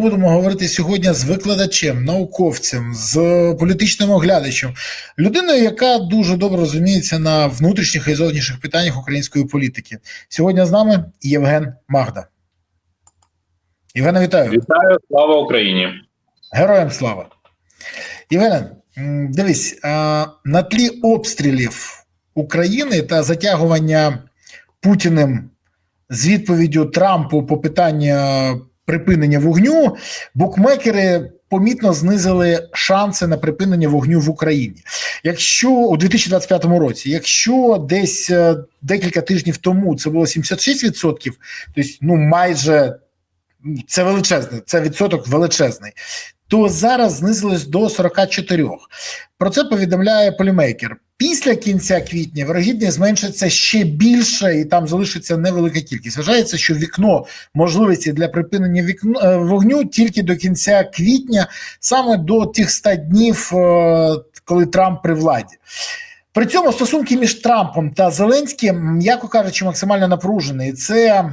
будемо говорити сьогодні з викладачем, науковцем, з політичним оглядачем, людиною, яка дуже добре розуміється на внутрішніх і зовнішніх питаннях української політики. Сьогодні з нами Євген Магда. Євгена, вітаю. Вітаю, слава Україні. Героям слава. Євгене, дивись, на тлі обстрілів України та затягування Путіним з відповіддю Трампу по питання припинення вогню, букмекери помітно знизили шанси на припинення вогню в Україні. Якщо у 2025 році, якщо десь е, декілька тижнів тому це було 76%, тобто ну майже це величезне, це відсоток величезний. То зараз знизилось до 44. Про це повідомляє полімейкер. Після кінця квітня вирогідність зменшиться ще більше, і там залишиться невелика кількість. Вважається, що вікно можливості для припинення вікно е, вогню тільки до кінця квітня, саме до тих 100 днів, е, коли Трамп при владі. При цьому стосунки між Трампом та Зеленським, м'яко кажучи, максимально напружені. І Це,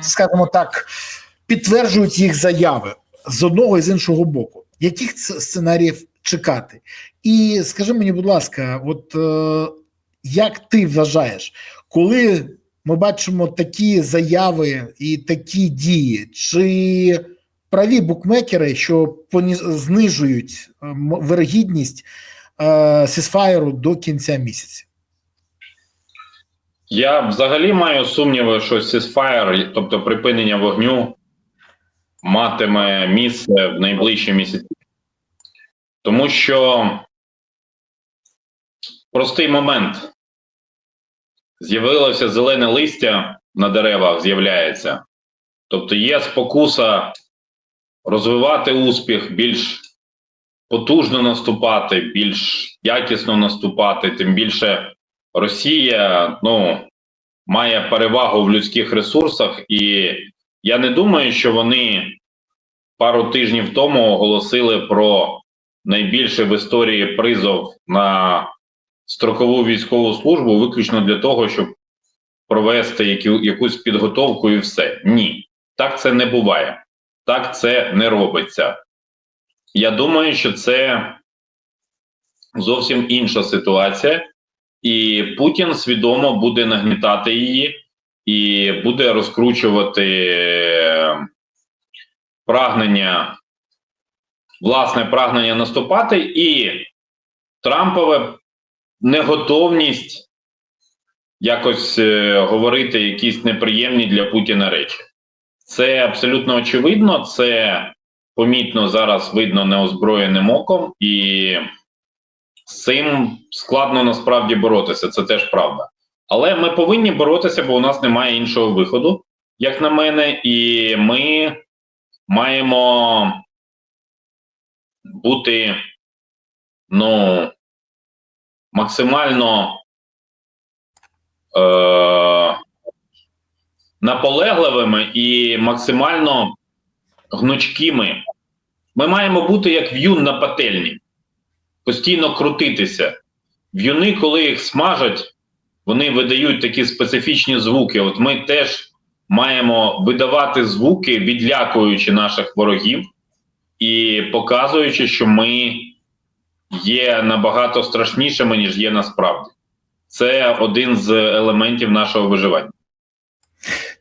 скажімо так, підтверджують їх заяви з одного і з іншого боку. Яких сценаріїв чекати? І скажи мені, будь ласка, от е, як ти вважаєш, коли ми бачимо такі заяви і такі дії, чи праві букмекери, що знижують е, вирогідність е, до кінця місяця? Я взагалі маю сумніви, що сісфаєр, тобто припинення вогню, матиме місце в найближчі місяці. Тому що простий момент. З'явилося зелене листя на деревах, з'являється. Тобто є спокуса розвивати успіх, більш потужно наступати, більш якісно наступати, тим більше Росія ну, має перевагу в людських ресурсах, і я не думаю, що вони пару тижнів тому оголосили про найбільший в історії призов на строкову військову службу виключно для того, щоб провести яку, якусь підготовку і все. Ні, так це не буває. Так це не робиться. Я думаю, що це зовсім інша ситуація, і Путін свідомо буде нагнітати її і буде розкручувати прагнення, власне прагнення наступати, і Трампове неготовність якось е, говорити якісь неприємні для Путіна речі. Це абсолютно очевидно, це помітно зараз видно неозброєним оком, і з цим складно насправді боротися, це теж правда. Але ми повинні боротися, бо у нас немає іншого виходу, як на мене, і ми маємо бути ну, максимально е- наполегливими і максимально гнучкими. Ми маємо бути як в'юн на пательні, постійно крутитися. В'юни, коли їх смажать, вони видають такі специфічні звуки. От ми теж маємо видавати звуки, відлякуючи наших ворогів і показуючи, що ми є набагато страшнішими, ніж є насправді. Це один з елементів нашого виживання.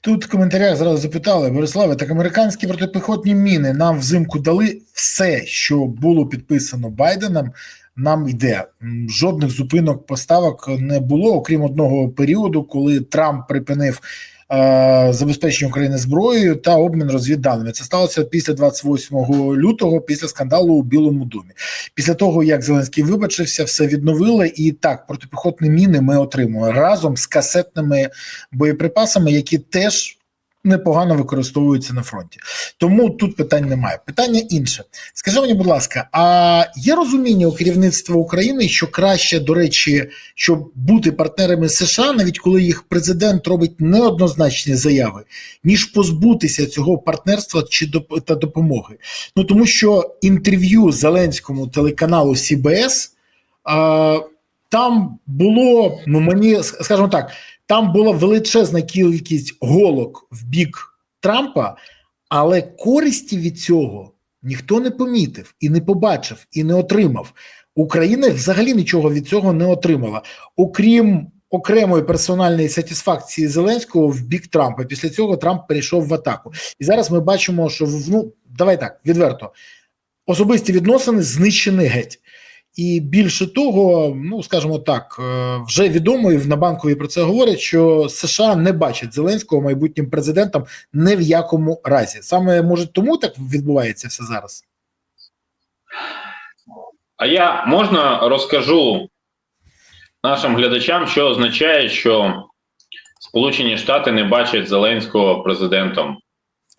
Тут в коментарях зразу запитали Бориславе, так американські протипіхотні міни нам взимку дали все, що було підписано Байденом. Нам йде жодних зупинок поставок не було, окрім одного періоду, коли Трамп припинив забезпечення України зброєю та обмін розвідданими. Це сталося після 28 лютого, після скандалу у Білому домі. Після того як Зеленський вибачився, все відновили, і так протипіхотні міни ми отримуємо разом з касетними боєприпасами, які теж непогано використовуються на фронті. Тому тут питань немає. Питання інше. Скажи мені, будь ласка, а є розуміння у керівництва України, що краще, до речі, щоб бути партнерами США, навіть коли їх президент робить неоднозначні заяви, ніж позбутися цього партнерства чи та допомоги? Ну тому що інтерв'ю Зеленському телеканалу CBS, а, там було, ну мені скажімо так, там була величезна кількість голок в бік Трампа, Але користі від цього ніхто не помітив і не побачив, і не отримав. Україна взагалі нічого від цього не отримала, окрім окремої персональної сатисфакції Зеленського в бік Трампа. Після цього Трамп перейшов в атаку. І зараз ми бачимо, що ну давай так відверто особисті відносини знищені геть. І більше того, ну скажімо так, е, вже відомо і в Набанкові про це говорять, що США не бачать Зеленського майбутнім президентом ні в якому разі. Саме може тому так відбувається все зараз. А я можна розкажу нашим глядачам, що означає, що Сполучені Штати не бачать Зеленського президентом.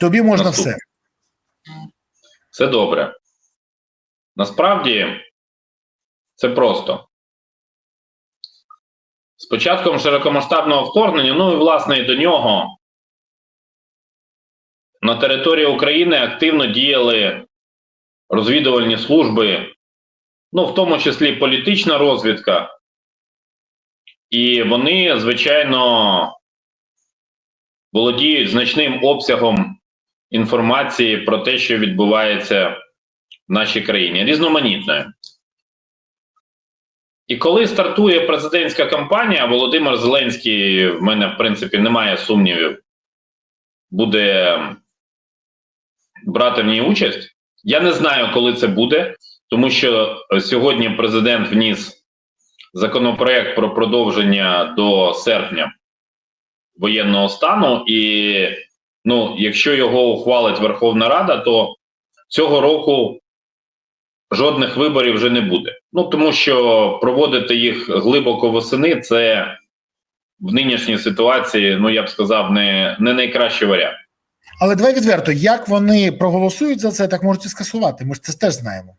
Тобі можна Наступне. все. Це добре. Насправді це просто. З початком широкомасштабного вторгнення, ну і власне і до нього, на території України активно діяли розвідувальні служби, ну, в тому числі політична розвідка. І вони, звичайно, володіють значним обсягом інформації про те, що відбувається в нашій країні, різноманітною. І коли стартує президентська кампанія, Володимир Зеленський, в мене, в принципі, немає сумнівів, буде брати в ній участь. Я не знаю, коли це буде, тому що сьогодні президент вніс законопроект про продовження до серпня воєнного стану, і ну, якщо його ухвалить Верховна Рада, то цього року жодних виборів вже не буде. Ну тому що проводити їх глибоко восени це в нинішній ситуації, ну я б сказав, не, не найкращий варіант. Але давай відверто, як вони проголосують за це, так можуть і скасувати. Ми ж це теж знаємо.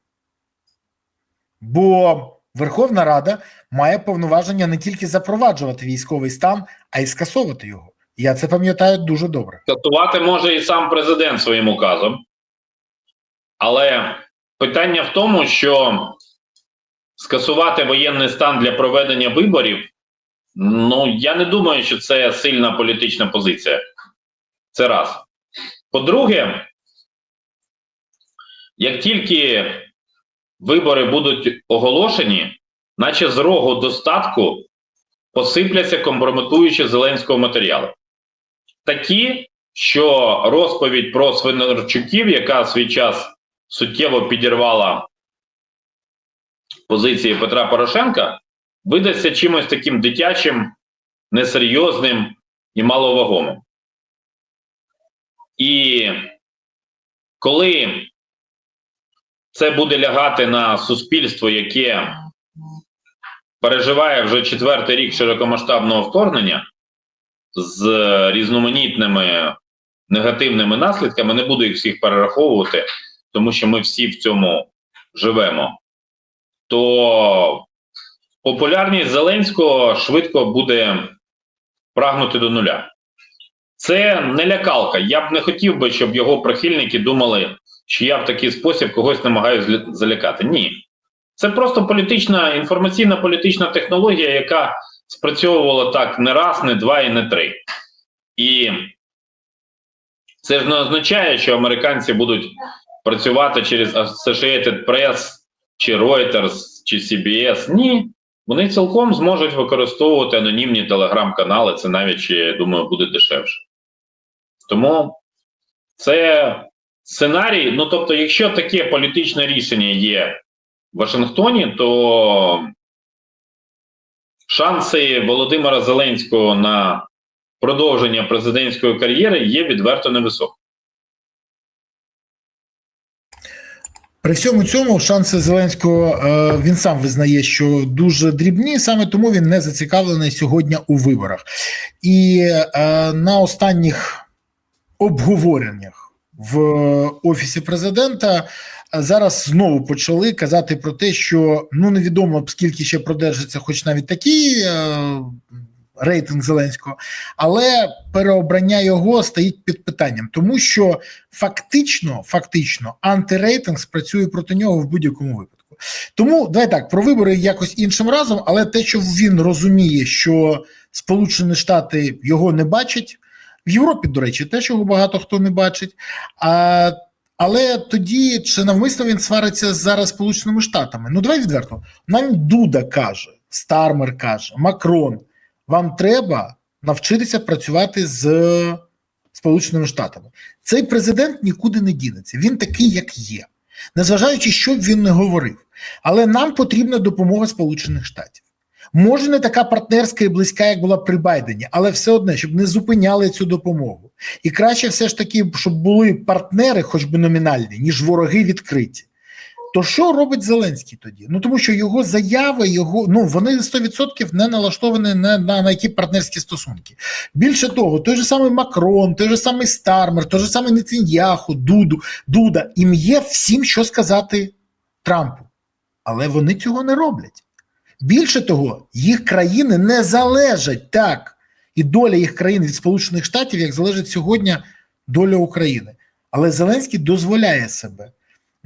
Бо Верховна Рада має повноваження не тільки запроваджувати військовий стан, а й скасовувати його. Я це пам'ятаю дуже добре. Скасувати може і сам президент своїм указом. Але питання в тому, що скасувати воєнний стан для проведення виборів, ну я не думаю, що це сильна політична позиція. Це раз. По-друге, як тільки вибори будуть оголошені, наче з рогу достатку посипляться компрометуючі Зеленського матеріали. Такі, що розповідь про Свинарчуків, яка свій час суттєво підірвала позиції Петра Порошенка, видасться чимось таким дитячим, несерйозним і маловагомим. І коли це буде лягати на суспільство, яке переживає вже четвертий рік широкомасштабного вторгнення з різноманітними негативними наслідками, не буду їх всіх перераховувати, тому що ми всі в цьому живемо, то популярність Зеленського швидко буде прагнути до нуля. Це не лякалка. Я б не хотів би, щоб його прихильники думали, що я в такий спосіб когось намагаюся залякати. Ні. Це просто політична інформаційна політична технологія, яка спрацьовувала так не раз, не два і не три. І це ж не означає, що американці будуть працювати через Associated Press, чи Reuters, чи CBS. Ні. Вони цілком зможуть використовувати анонімні телеграм-канали. Це навіть я думаю, буде дешевше. Тому це сценарій. Ну тобто, якщо таке політичне рішення є в Вашингтоні, то шанси Володимира Зеленського на продовження президентської кар'єри є відверто невисокі. При всьому цьому шанси Зеленського е, він сам визнає, що дуже дрібні, саме тому він не зацікавлений сьогодні у виборах. І е, на останніх обговореннях в офісі президента зараз знову почали казати про те, що ну невідомо скільки ще продержиться, хоч навіть такий е, рейтинг Зеленського, але переобрання його стоїть під питанням, тому що фактично, фактично, антирейтинг спрацює проти нього в будь-якому випадку. Тому давай так про вибори якось іншим разом, але те, що він розуміє, що Сполучені Штати його не бачать. В Європі, до речі, те, чого багато хто не бачить. А, але тоді чи навмисно він свариться зараз Сполученими Штатами? Ну, давай відверто. Навіть Дуда каже, Стармер каже, Макрон, вам треба навчитися працювати з Сполученими Штатами. Цей президент нікуди не дінеться. Він такий, як є, незважаючи, що б він не говорив. Але нам потрібна допомога Сполучених Штатів. Може, не така партнерська і близька, як була при Байдені, але все одне, щоб не зупиняли цю допомогу. І краще все ж таки, щоб були партнери, хоч би номінальні, ніж вороги відкриті. То що робить Зеленський тоді? Ну тому що його заяви, його ну вони 100% не налаштовані на, на, на які партнерські стосунки. Більше того, той же самий Макрон, той же самий Стармер, той же самий Нетаньяху, Дуду, Дуда, їм є всім, що сказати Трампу. Але вони цього не роблять. Більше того, їх країни не залежать так, і доля їх країн від Сполучених Штатів, як залежить сьогодні доля України. Але Зеленський дозволяє себе.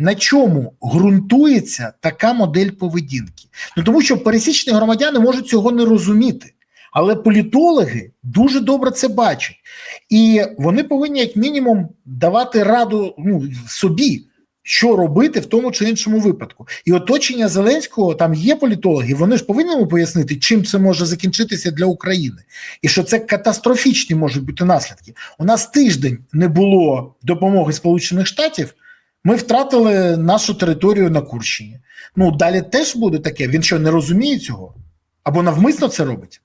На чому ґрунтується така модель поведінки? Ну тому що пересічні громадяни можуть цього не розуміти, але політологи дуже добре це бачать, і вони повинні, як мінімум, давати раду ну, собі, що робити в тому чи іншому випадку. І оточення Зеленського там є політологи, вони ж повинні йому пояснити, чим це може закінчитися для України, і що це катастрофічні можуть бути наслідки. У нас тиждень не було допомоги Сполучених Штатів. Ми втратили нашу територію на Курщині. Ну далі теж буде таке. Він що не розуміє цього? Або навмисно це робить?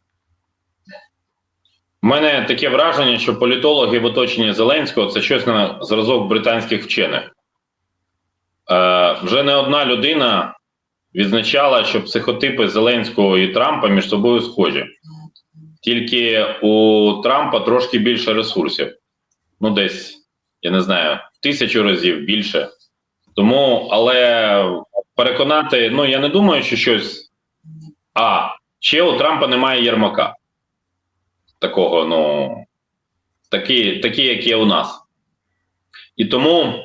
У мене таке враження, що політологи в оточенні Зеленського це щось на зразок британських вчених. Е, вже не одна людина відзначала, що психотипи Зеленського і Трампа між собою схожі. Тільки у Трампа трошки більше ресурсів. Ну, десь, я не знаю, тисячу разів більше. Тому, але переконати, ну я не думаю, що щось. А, ще у Трампа немає Єрмака. Такого, ну, такі, такі, як є у нас. І тому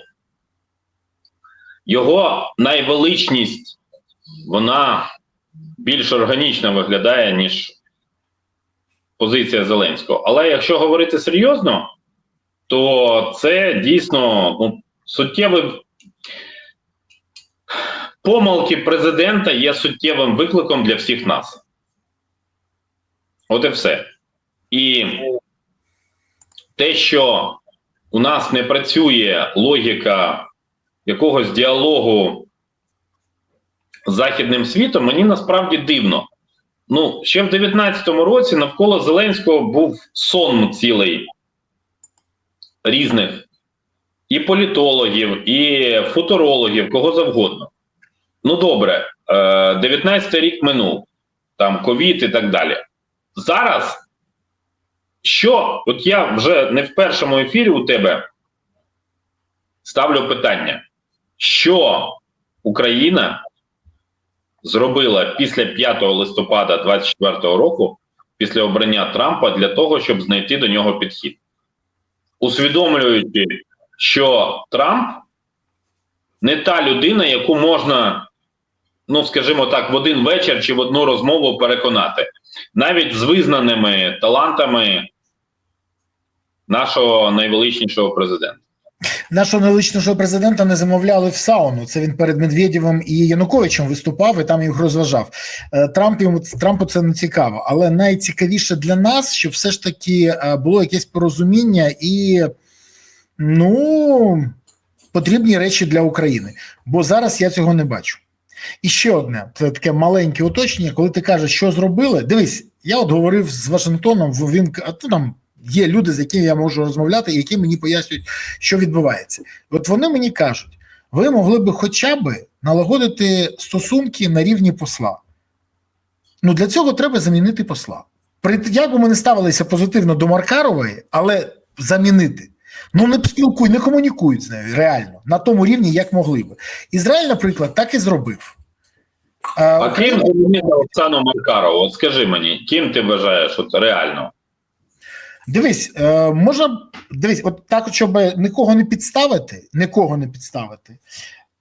його найвеличність, вона більш органічно виглядає, ніж позиція Зеленського. Але якщо говорити серйозно, то це дійсно ну, суттєвий помилки президента є суттєвим викликом для всіх нас. От і все. І те, що у нас не працює логіка якогось діалогу з західним світом, мені насправді дивно. Ну, ще в 19-му році навколо Зеленського був сон цілий різних і політологів, і футурологів, кого завгодно. Ну, добре, 19-й рік минув, там ковід і так далі. Зараз, що, от я вже не в першому ефірі у тебе ставлю питання, що Україна зробила після 5 листопада 2024 року, після обрання Трампа, для того, щоб знайти до нього підхід, усвідомлюючи, що Трамп не та людина, яку можна, ну скажімо так, в один вечір чи в одну розмову переконати, навіть з визнаними талантами нашого найвеличнішого президента. Нашого неличного президента не замовляли в сауну. Це він перед Медведєвим і Януковичем виступав і там їх розважав. Е, Трамп йому Трампу це не цікаво, але найцікавіше для нас, що все ж таки е, було якесь порозуміння і ну потрібні речі для України. Бо зараз я цього не бачу. І ще одне це таке маленьке уточнення, коли ти кажеш, що зробили. Дивись, я от говорив з Вашингтоном, він ну, там є люди, з якими я можу розмовляти, і які мені пояснюють, що відбувається. От вони мені кажуть, ви могли би хоча б налагодити стосунки на рівні посла. Ну для цього треба замінити посла. При як би ми не ставилися позитивно до Маркарової, але замінити. Ну не спілкують, не комунікують з нею реально на тому рівні, як могли би. Ізраїль, наприклад, так і зробив. А, а ким замінити Оксану Маркарову? От скажи мені, ким ти вважаєш от реально? Дивись, е, можна дивись, от так, щоб нікого не підставити, нікого не підставити.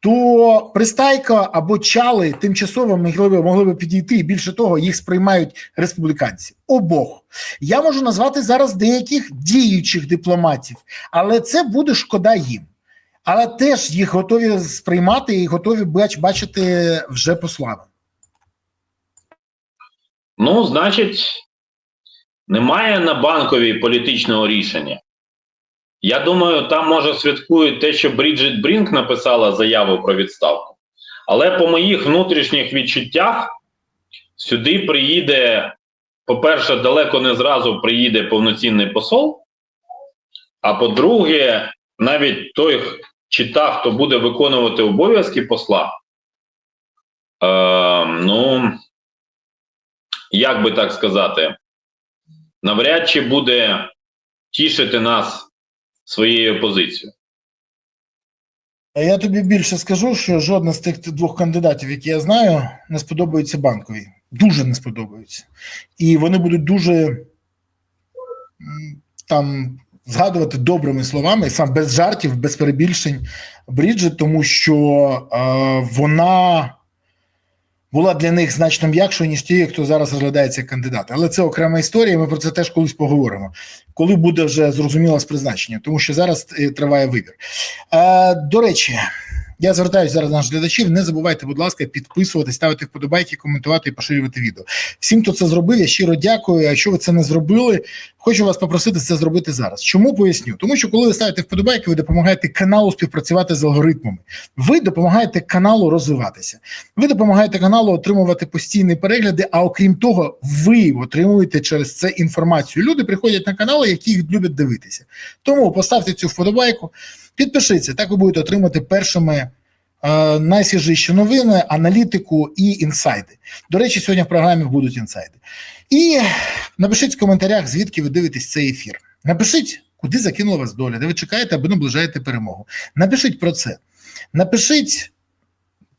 то пристайка або чали тимчасово могли могли б підійти, і більше того, їх сприймають республіканці. Обох. Я можу назвати зараз деяких діючих дипломатів, але це буде шкода їм. Але теж їх готові сприймати і готові бач, бачити вже послами. Ну, значить, немає на банковій політичного рішення. Я думаю, там може святкують те, що Бріджит Брінк написала заяву про відставку. Але по моїх внутрішніх відчуттях сюди приїде, по-перше, далеко не зразу приїде повноцінний посол. А по-друге, навіть той чи та, хто буде виконувати обов'язки посла, е, ну, як би так сказати, навряд чи буде тішити нас своєю позицією. Я тобі більше скажу, що жодна з тих двох кандидатів, які я знаю, не сподобається банковій. Дуже не сподобаються. І вони будуть дуже там згадувати добрими словами, сам без жартів, без перебільшень Бріджит, тому що е, вона була для них значно м'якшою, ніж ті, хто зараз розглядається як кандидат. Але це окрема історія. Ми про це теж колись поговоримо, коли буде вже зрозуміло з призначення, тому що зараз е, триває вибір. Е, до речі, я звертаюся зараз до наших глядачів. Не забувайте, будь ласка, підписувати, ставити вподобайки, коментувати і поширювати відео. Всім, хто це зробив, я щиро дякую. А якщо ви це не зробили, хочу вас попросити це зробити зараз. Чому поясню? Тому що коли ви ставите вподобайки, ви допомагаєте каналу співпрацювати з алгоритмами. Ви допомагаєте каналу розвиватися. Ви допомагаєте каналу отримувати постійні перегляди. А окрім того, ви отримуєте через це інформацію. Люди приходять на канали, які їх люблять дивитися. Тому поставте цю вподобайку, підпишіться. Так ви будете отримати першими е, найсвіжіші новини, аналітику і інсайди. До речі, сьогодні в програмі будуть інсайди. І напишіть в коментарях, звідки ви дивитесь цей ефір. Напишіть, куди закинула вас доля, де ви чекаєте або наближаєте перемогу. Напишіть про це. Напишіть,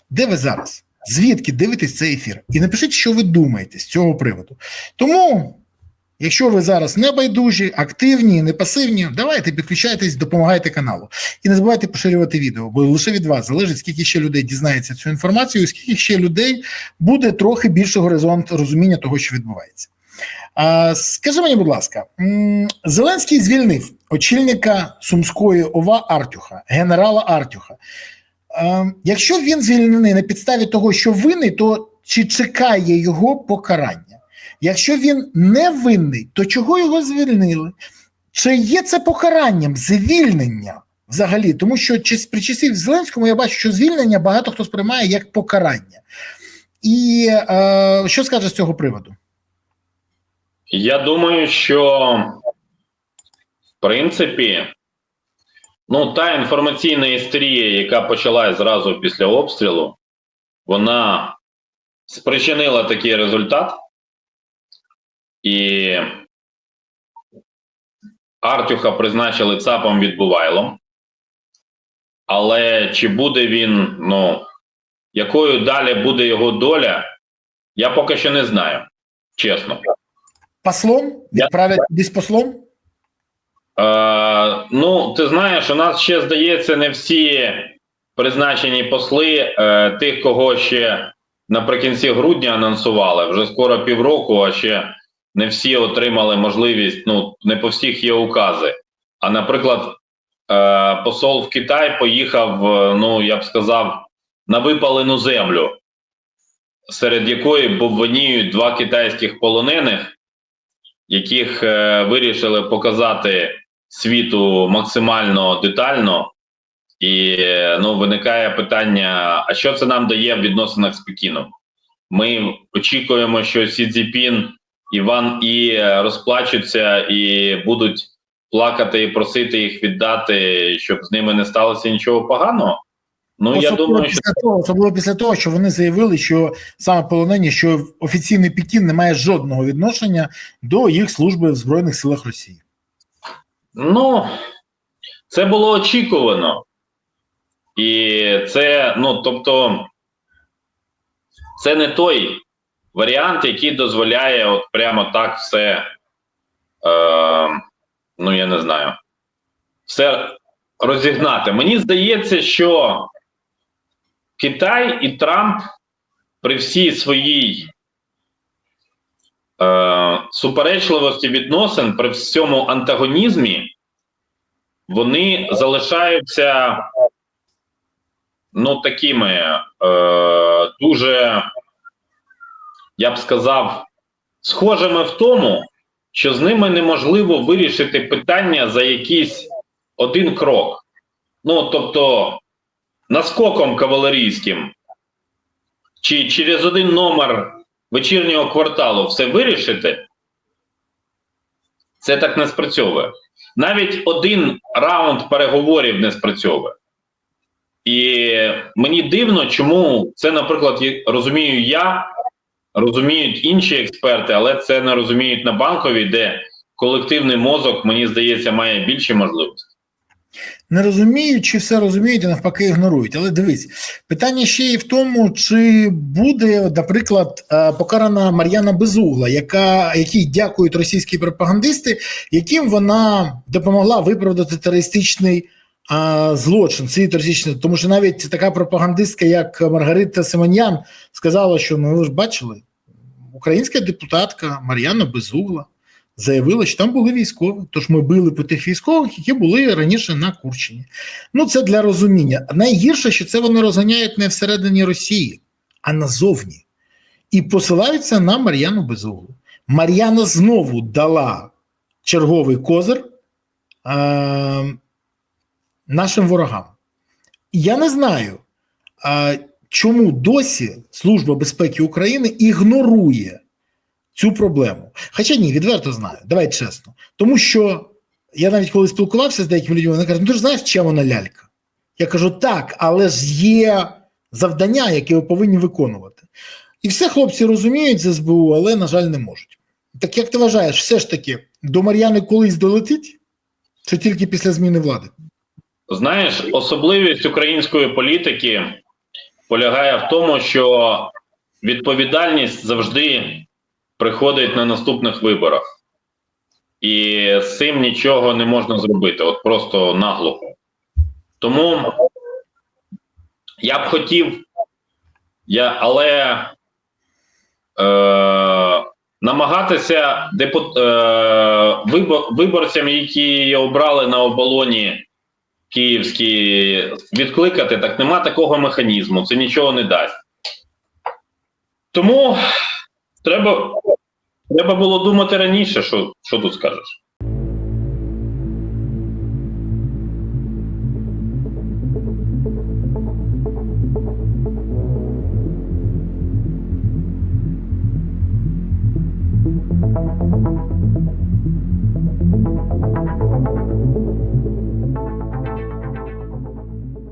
де ви зараз, звідки дивитесь цей ефір. І напишіть, що ви думаєте з цього приводу. Тому. Якщо ви зараз не байдужі, активні, не пасивні, давайте підключайтесь, допомагайте каналу. І не забувайте поширювати відео, бо лише від вас залежить, скільки ще людей дізнається цю інформацію, скільки ще людей буде трохи більше горизонт розуміння того, що відбувається. А, скажи мені, будь ласка, Зеленський звільнив очільника Сумської ОВА Артюха, генерала Артюха. А, якщо він звільнений на підставі того, що винний, то чи чекає його покарання? Якщо він не винний, то чого його звільнили? Чи є це покаранням, звільнення взагалі? Тому що при часі Зеленському я бачу, що звільнення багато хто сприймає як покарання. І е, що скаже з цього приводу? Я думаю, що в принципі, ну, та інформаційна істерія, яка почалась зразу після обстрілу, вона спричинила такий результат. І Артюха призначили ЦАПом відбувайлом. Але чи буде він, ну, якою далі буде його доля, я поки що не знаю, чесно. Послом? Я- Відправлять десь послом? Е, ну, ти знаєш, у нас ще здається не всі призначені посли е, тих, кого ще наприкінці грудня анонсували. Вже скоро півроку, а ще не всі отримали можливість. Ну, не по всіх є укази. А, наприклад, е, посол в Китай поїхав, е, ну я б сказав, на випалену землю, серед якої бобоніють два китайських полонених, яких е, вирішили показати світу максимально детально, і ну, виникає питання: а що це нам дає в відносинах з Пекіном? Ми очікуємо, що Сі Цзіпін і Ван І розплачуться і будуть плакати і просити їх віддати, щоб з ними не сталося нічого поганого. Ну, я особливо, думаю, що після того, особливо після того, що вони заявили, що саме полонені, що офіційний Пекін не має жодного відношення до їх служби в Збройних силах Росії. Ну, це було очікувано. І це, ну, тобто, це не той варіант, який дозволяє от прямо так все, е, ну, я не знаю, все розігнати. Мені здається, що Китай і Трамп при всій своїй е, суперечливості відносин, при всьому антагонізмі, вони залишаються ну, такими е, дуже, я б сказав, схожими в тому, що з ними неможливо вирішити питання за якийсь один крок. Ну, тобто, наскоком кавалерійським, чи через один номер вечірнього кварталу все вирішити, це так не спрацьовує. Навіть один раунд переговорів не спрацьовує. І мені дивно, чому це, наприклад, розумію я, розуміють інші експерти, але це не розуміють на банковій, де колективний мозок, мені здається, має більші можливості. не розуміють, чи все розуміють, і навпаки ігнорують. Але дивись, питання ще і в тому, чи буде, наприклад, е, покарана Мар'яна Безугла, яка якій дякують російські пропагандисти, яким вона допомогла виправдати терористичний. Злочин, цей терористичний, тому що навіть така пропагандистка, як Маргарита Симоньян, сказала, що ну ви ж бачили, українська депутатка Мар'яна Безугла заявила, що там були військові. Тож ми били по тих військових, які були раніше на Курщині. Ну, це для розуміння. Найгірше, що це вони розганяють не всередині Росії, а назовні. І посилаються на Мар'яну Безуглу. Мар'яна знову дала черговий козир е, нашим ворогам. Я не знаю, чому досі Служба безпеки України ігнорує цю проблему. Хоча ні, відверто знаю, давай чесно. Тому що я навіть коли спілкувався з деякими людьми, вони кажуть, ну ти ж знаєш, чим вона лялька? Я кажу, так, але ж є завдання, які ви повинні виконувати. І все хлопці розуміють з СБУ, але, на жаль, не можуть. Так як ти вважаєш, все ж таки до Мар'яни колись долетить? Чи тільки після зміни влади? Знаєш, особливість української політики полягає в тому, що відповідальність завжди приходить на наступних виборах, і з цим нічого не можна зробити, от просто наглухо. Тому я б хотів, я, але е, намагатися депут, е, вибор, виборцям, які обрали на оболоні київські, відкликати, так нема такого механізму, це нічого не дасть. Тому треба, треба було думати раніше, що, що тут скажеш.